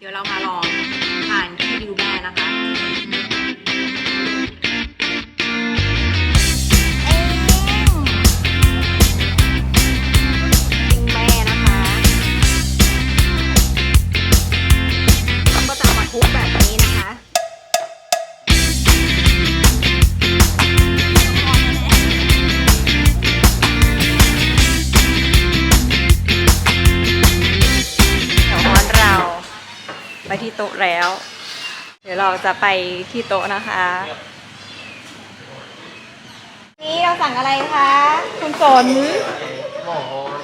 เดี๋ยวเรามาลองทานที่ดิวแม่นะคะ ต๊ะแล้ว เดี๋ยวเราจะไปที่โต๊ะนะคะ นี่เราสั่งอะไรคะคุณสนหม้อฮ้อน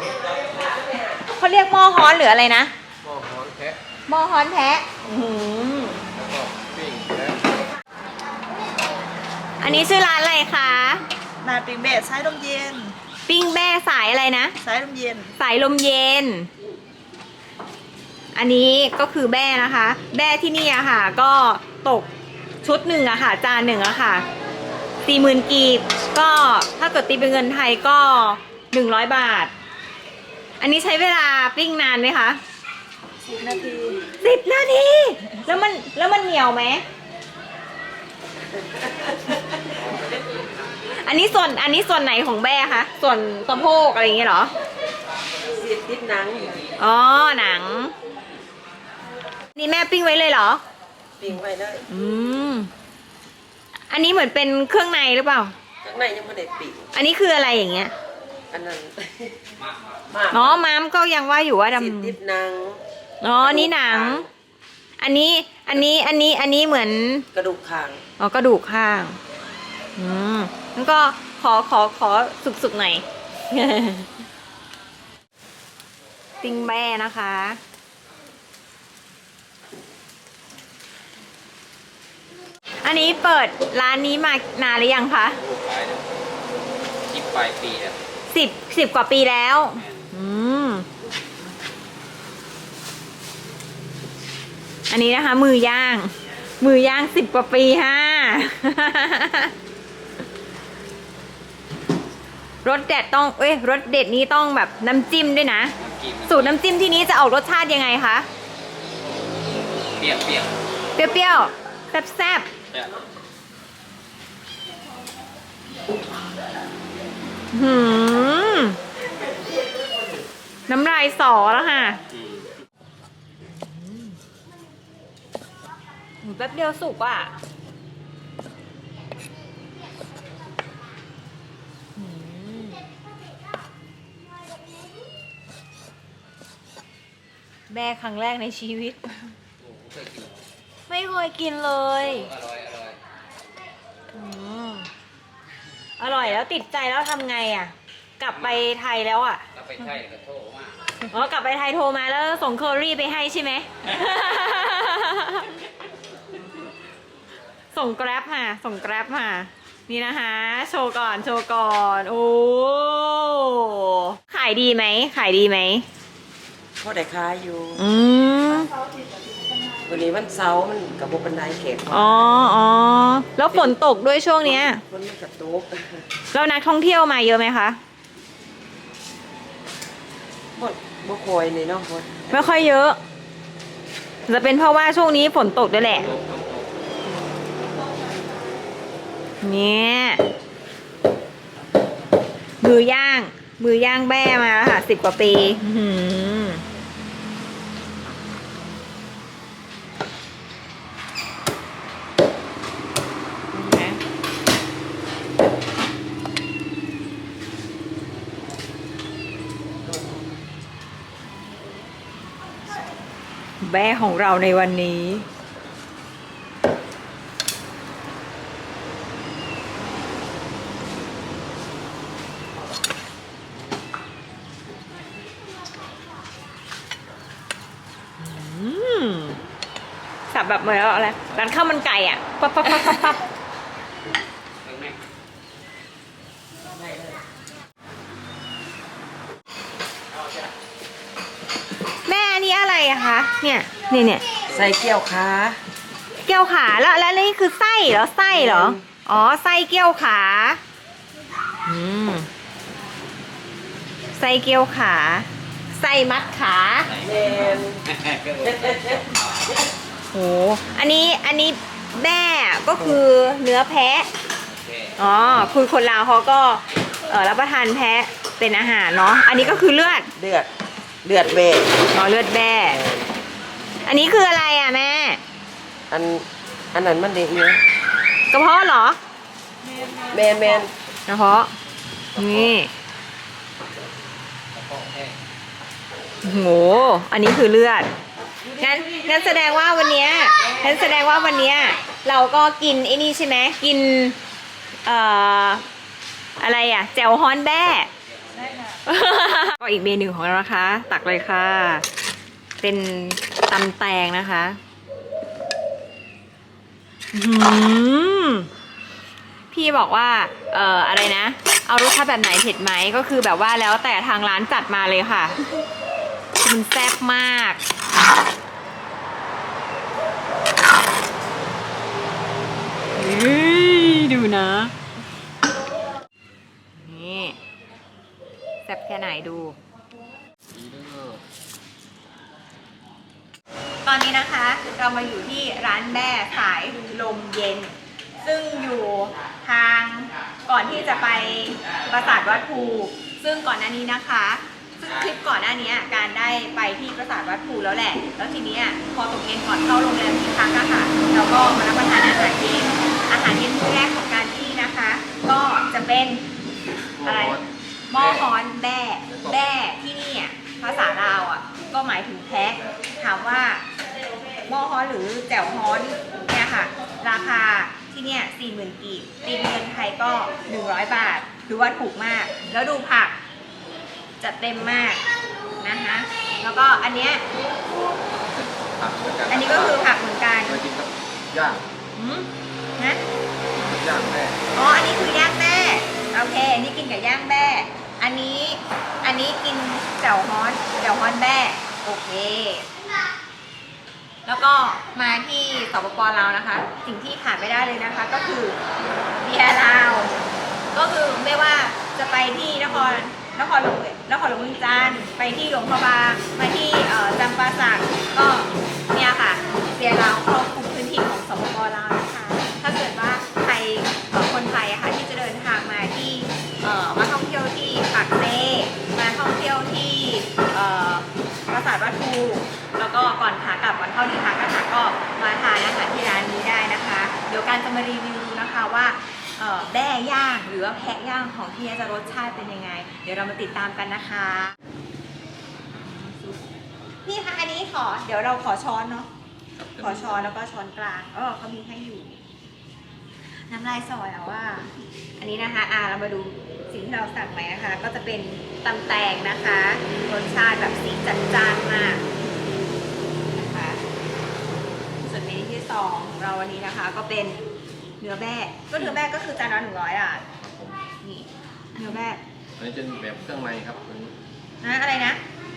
เขาเรียกหม้อฮ้อนหรืออะไรนะหม้อฮ้อนแพะหม้อฮ้อนแท้อื้อหือแล้วก็ปิ้งและอันนี้ชื่อร้านอะไรคะนาปิงเบสสายลมเย็น ปิ้งแม่สายอะไรนะ สายลมเย็น สายลมเย็น อันนี้ก็คือแบ้นะคะ แบ้ที่นี่อะค่ะ ก็ตกชุดหนึ่งอะค่ะ จานหนึ่งอะค่ะสี่หมื่นกีบก็ถ้าเกิดตีเป็นเงินไทยก็หนึ่งร้อยบาท อันนี้ใช้เวลาปิ้งนานไหมคะสิบนาทีสิบนาที แล้วมันแล้วมันเหนียวไหม อันนี้ส่วนอันนี้ส่วนไหนของแบ้คะ ส่วนสะโพกอะไรอย่างเงี้ยเหรอสิบติดหนัง อ๋อหนัง นี่แม่ปิ้งไว้เลยเหรอ ปิงไว้เลยอืม อันนี้เหมือนเป็นเครื่องในหรือเปล่า ข้างในยังไม่ได้ปิงอันนี้คืออะไรอย่างเงี้ย อันนั้นมากอ๋อม้ามก็ยังว่าอยู่ว่าดสิบติดหนังำอ๋อ นี่หนัง อันนี้ อันนี้ อันนี้ อันนี้เหมือน กระดูกคางอ๋อ กระดูกข้าง อืมงั้นก็ขอ ขอ ขอสุกๆหน่อย ปิ้งแม่นะคะ อันนี้เปิดร้านนี้มานานหรือยังคะลูกขายเนี่ยคิดปลายปีแล้วสิบสิบกว่าปีแล้ว อืม อันนี้นะคะ มือย่าง มือย่างสิบกว่าปีฮะ รสเด็ดต้อง เอ้ยรสเด็ดนี้ต้องแบบน้ำจิ้มด้วยนะ น้ำจิ้มสูตรน้ำจิ้มที่นี้จะออกรสชาติยังไงคะ เปรี้ยวเปรี้ยวเปรี้ยวๆแซ่บแซ่บๆหืมน้ำลายสอแล้วค่ะอืมหูแป๊บเดียวสุกอะแม่ครั้งแรกในชีวิต โอ้เคยกิน ไม่เคยกินเลย อร่อยอร่อยอืมอร่อยแล้วติดใจแล้วทำไงอะ กลับไปไทยแล้วอะ แล้วไปไทยกระโทษมากอ๋อกลับไปไทยโทรมาแล้วส่งเคอรี่ไปให้ใช่ไหม ส่งแกร็บค่ะส่งแกร็บค่ะนี่นะคะ โชว์ก่อน โชว์ก่อน โอ้ ขายดีไหม ขายดีไหมพ่อได้ค้ายอยู่ อืม วันนี้วันเสาร์มันกับบุปันไดเขตอ๋ออ๋อแล้วฝนตกด้วยช่วงเนี้ยคนมันกับตุ๊กแล้วนักท่องเที่ยวมาเยอะไหมคะหมดบุคอยนี่เนาะหมดไม่ค่อยเยอะ จะเป็นเพราะว่าช่วงนี้ฝนตกด้วยแหละเนี่ยมือย่างมือย่างแบ้มาแล้วค่ะสิบกว่าปี อื้ แม่ของเราในวันนี้อืมสับแบบเหมือนอะไรร้านข้าวมันไก่อะปั๊บปั๊บปั๊บปั๊บปั๊บ เรื่องแม่ แม่อันนี้อะไรอะคะ เนี่ยเนี่ยเนี่ยใส่เกี่ยวขาเกี๊ยวขาแล้วแล้วนี่คือไส้เหรอไส้เหรออ๋อไส้เกี๊ยวขาอืมไส้เกี๊ยวขาไส้มัดขาแมนก็เลยโหอันนี้อันนี้แบ้ก็คือเนื้อแพะแค่อ๋อคือคนลาวเขาก็เอ่อรับประทานแพะเป็นอาหารเนาะอันนี้ก็คือเลือดเลือดเลือดเบะอ๋อเลือดแบ้ อันนี้คืออะไรอะแม่ อันอันนั้นมันเด็กเนี่ยกระเพาะเหรอ แมนแมนกระเพาะ นี่กระเพาะแค่โอ้โห อันนี้คือเลือด งั้นงั้นแสดงว่าวันเนี้ยงั้นแสดงว่าวันเนี้ยเราก็กินไอ้นี่ใช่ไหมกิน เอ่อ อะไรอะ แจ่วฮอนแบ้ ก็อีกเมนูของเรานะคะ ตักเลยค่ะ เป็น ตำแตงนะคะอื้อหือพี่บอกว่า เอ่อ อะไรนะ เอารสชาติแบบไหนเผ็ดไหม ก็คือแบบว่าแล้วแต่ทางร้านจัดมาเลยค่ะ มันแซ่บมากเฮ้ยดูนะ นี่ แซ่บแค่ไหนดู ตอนนี้นะคะเรามาอยู่ที่ร้านแม่สายลมเย็น ซึ่งอยู่ทางก่อนที่จะไปปราสาทวัดภูซึ่งก่อนหน้านี้นะคะ ซึ่งคลิปก่อนหน้านี้การได้ไปที่ปราสาทวัดภูแล้วแหละ แล้วทีนี้พอตกเย็นก่อนเข้าโรงแรมที่พักอะค่ะเราก็มารับประทานอาหารเย็นอาหารเย็นมื้อแรกของการที่นะคะ ก็จะเป็นอะไรหม้อฮ้อนแบ้แบ้ที่นี่ภาษาลาวอะก็หมายถึงแพะถามว่า หม้อฮ้อนหรือแจ่วฮ้อนเนี่ยค่ะ ราคาที่เนี่ยสี่หมื่นกีบตีเป็นเงินไทยก็หนึ่งร้อยบาทถือว่าถูกมาก แล้วดูผักจัดเต็มมากนะคะแล้วก็อันเนี้ยผักเหมือนกันอันนี้ก็คือผักเหมือนกันเคยกินกับย่างหืมนะย่างแม่อ๋ออันนี้คือย่างแม่โอเคอันนี้กินกับย่างแม่อันนี้อันนี้กินแจ่วฮอนแจ่วฮอนแม่โอเค แล้วก็มาที่สปปลาวนะคะ สิ่งที่ขาดไม่ได้เลยนะคะ ก็คือเบียร์ลาว ก็คือไม่ว่าจะไปที่นครนครหลวงนครหลวงวิจันทร์ไปที่หลวงพระบางมาที่จำปาสักก็เนี่ยค่ะเบียร์ลาวครอบคลุม ข้าที่พักนะคะก็มาทานอาหารที่ร้านนี้ได้นะคะ เดี๋ยวการจะมารีวิวนะคะว่าเอ่อแบ้ย่างหรือว่าแพะย่างของที่นี่จะรสชาติเป็นยังไง เดี๋ยวเรามาติดตามกันนะคะนี่ค่ะอันนี้ขอเดี๋ยวเราขอช้อนเนาะขอช้อนแล้วก็ช้อนกลางเออเขามีให้อยู่ น้ำลายสอยเอาว่า อันนี้นะคะอ่าเรามาดูสิ่งที่เราสั่งไปนะคะ ก็จะเป็นตำแตงนะคะ รสชาติแบบสีจัดจ้านมาก 2 ของเราวันนี้นะคะ ก็เป็นเนื้อแบะก็เนื้อแบะก็คือจานละหนึ่งร้อยอะนี่เนื้อแบะอันนี้จะแบบเครื่องในครับตัวนี้นะอะไรนะ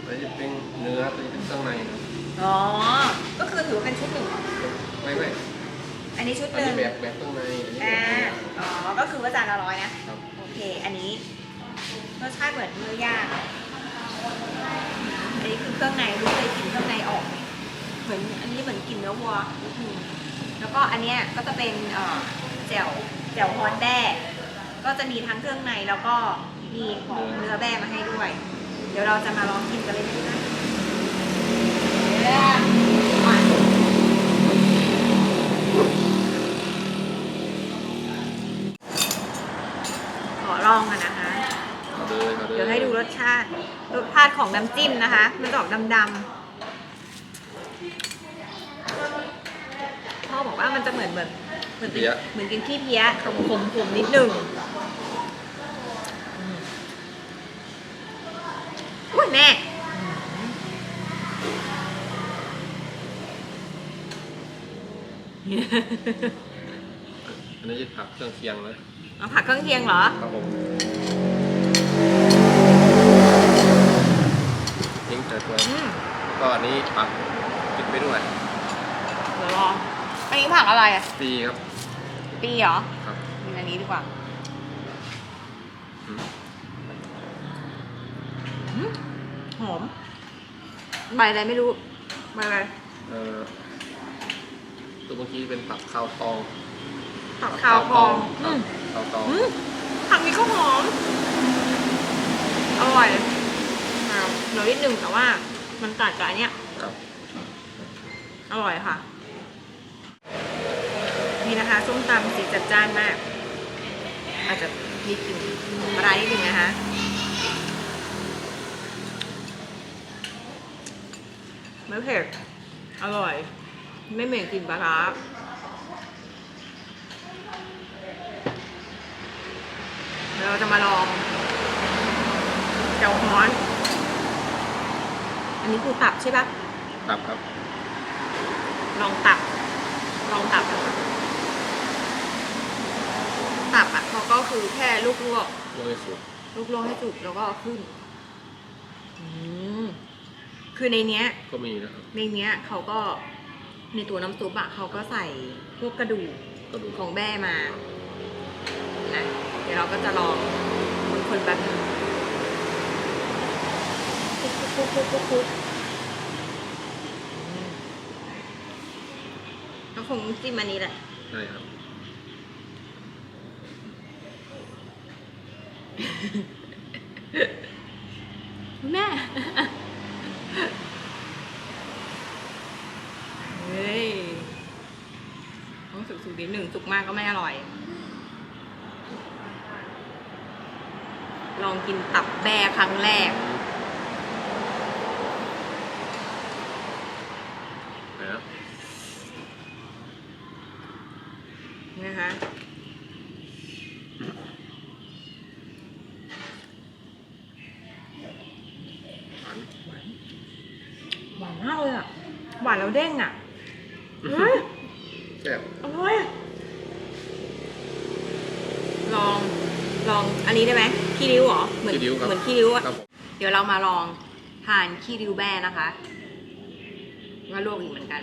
อันนี้จะเป็นเนื้อตัเป็นเครื่องในนะอ๋อก็คือถือว่าเป็นชุดหนึ่งไม่ไม่อันนี้ชุดหนึ่งแบบแบบเครื่องในอ่าอ๋อก็คือว่าจานละร้อยนะโอเค อันนี้รสชาติเหมือนเนื้อย่างอันนี้คือเครื่องในรู้เลยกลินเครื่องในออก เหมือนอันนี้เหมือนกลินเนื้อวัวนิดนึงแล้วก็อันเนี้ยก็จะเป็นเอ่อแจ่วแจ่วฮอนแบ้ก็จะมีทั้งเครื่องในแล้วก็มีของเนื้อแบ้มาให้ด้วย เดี๋ยวเราจะมาลองกินกันเลยนะคะเดี๋ยวมาขอลองกันนะคะเอาเลยเอาเลยเดี๋ยวให้ดูรสชาติ รสชาติของน้ำจิ้มนะคะ มันจะออกดำๆพ่ อบอกว่ามันจะเหมือนเหมือนเหมือนเป็นเหมือนกินขี้เพี้ยขมขมขมนิดหนึ่งอืมอุ้ยแม่อันนี้จะผักเครื่องเคียงนะเอาผักเครื่องเคียงเหรอ ครับผมทิ้งแต่ตัวอืม ก็อันนี้ผักกินไปด้วยเดี๋ยวลองอั นนี้ผักอะไรอะฟรีครับ ปีเหรอครับกินอันนี้ดีกว่าอืมอืมหอมใบอะไรไม่รู้ใบอะไรเอ่อตัวเมื่อกี้เป็นผักข้าวตองผักขาวพองครัอืบมข้าวตองอืมผักนี้ก็หอม อร่อยอ่าเหนียวนิดนึงแต่ว่ามันตัดกับอันเนี้ยครับอร่อยค่ะ นี่นะคะส้มตำสีจัดจ้านมาก อาจจะมีกลิ่นปลาร้านิดนึงนะคะ ไม่เผ็ด อร่อย ไม่เหม็นกลิ่นปลาร้าเดี๋ยวเราจะมาลองเจ้าฮ้อน อันนี้คือตับใช่ปะตับครับ ลองตับ ลองตับนะคะ ตับอะเขาก็คือแค่ลูกลวกโรยสุกลูกลวกให้สุกแล้วก็เอาขึ้นอืมคือในเนี้ย ก็มีนะครับในเนี้ยเขาก็ในตัวน้ำซุปอะเขาก็ใส่พวกกระดูกกระดูกของแบ้มานะเดี๋ยวเราก็จะลองคนๆแบบนึงคลุกคลุกคลุกคลุกคลุกอืมก็คงจิ้มอันนี้แหละใช่ครับ แม่เฮ้ยต้องสุกสุกนิดหนึ่งสุกมากก็ไม่อร่อย ลองกินตับแบ่ครั้งแรก ไหนนะ นะคะ หวาน หวานมากเลยอะ หวานแล้วเด้งอะเฮ้ยแซ่บอร่อยลอง ลองอันนี้ได้ไหมขี้ริ้วเหรอ เหมือนขี้ริ้วครับเหมือนขี้ริ้วอะครับผมเดี๋ยวเรามาลองทานขี้ริ้วแบ้นะคะมาลวกอีกเหมือนกัน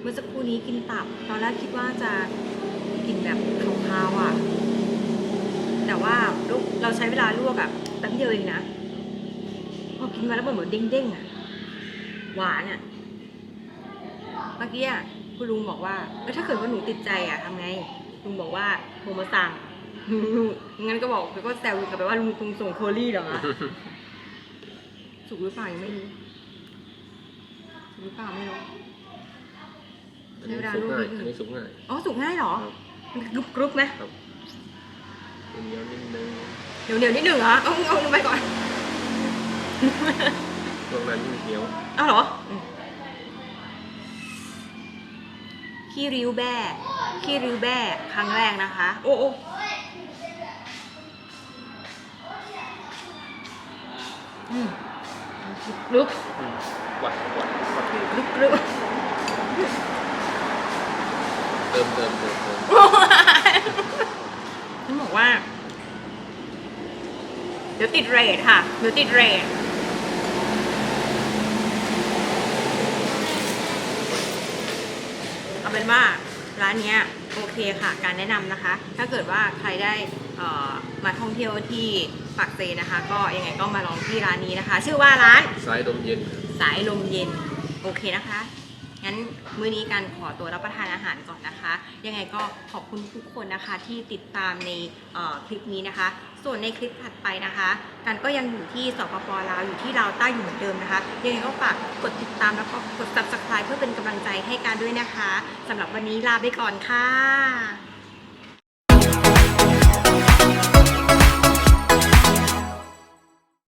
เมื่อสักครู่นี้กินตับ ตอนแรกคิดว่าจะกินแบบคาวๆอะ แต่ว่าลูกเราใช้เวลาลวกอะแป๊บเดียวเองนะ พอกินมาแล้วมันเหมือนเด้งๆอะ หวานอะเมื่อกี้อะคุณลุงบอกว่าเอ้ยถ้าเกิดว่าหนูติดใจอะทำไงลุงบอกว่าโทรมาสั่งงั้นก็บอกแล้วก็แซวกลับไปว่าลุงคงส่งโคลี่เหรอสุกหรือเปล่ายังไม่รู้สุกหรือเปล่าไม่รู้อันนี้เวลาสุกลูกง่ายนิดนึงอันนี้สุกง่ายอ๋อสุกง่ายเหรอครับมันกรุบกรุบไหมครับเป็นเดียวนิดนึงเดี๋ยวเดี๋ยวนิดหนึ่งเหรอเอาเอาลงไปก่อน ตรงนั้นเหนียวอ้าวเหรออืมขี้ริ้วแบ้ขี้ริ้วแบ้ครั้งแรกนะคะ โอ้โอ้อืมกรุบอืมหวานหวานหวานกรุบกรุบเติมเติมเติมเติมต้องบอกว่า เดี๋ยวติดเรทค่ะ เดี๋ยวติดเรท เอาเป็นว่าร้านเนี้ยโอเคค่ะ การแนะนำนะคะ ถ้าเกิดว่าใครได้เอ่อมาท่องเที่ยวที่ปากเซนะคะ ก็ยังไงก็มาลองที่ร้านนี้นะคะ ชื่อว่าร้านสายดมเย็น สายลมเย็น โอเคนะคะ งั้นมื้อนี้การขอตัวรับประทานอาหารก่อนนะคะ ยังไงก็ขอบคุณทุกคนนะคะที่ติดตามในคลิปนี้นะคะ ส่วนในคลิปถัดไปนะคะการก็ยังอยู่ที่สปปลาวอยู่ที่ลาวใต้อยู่เหมือนเดิมนะคะ ยังไงก็ฝากกดติดตามแล้วก็กด subscribe เพื่อเป็นกำลังใจให้การด้วยนะคะสำหรับวันนี้ลาไปก่อนค่ะ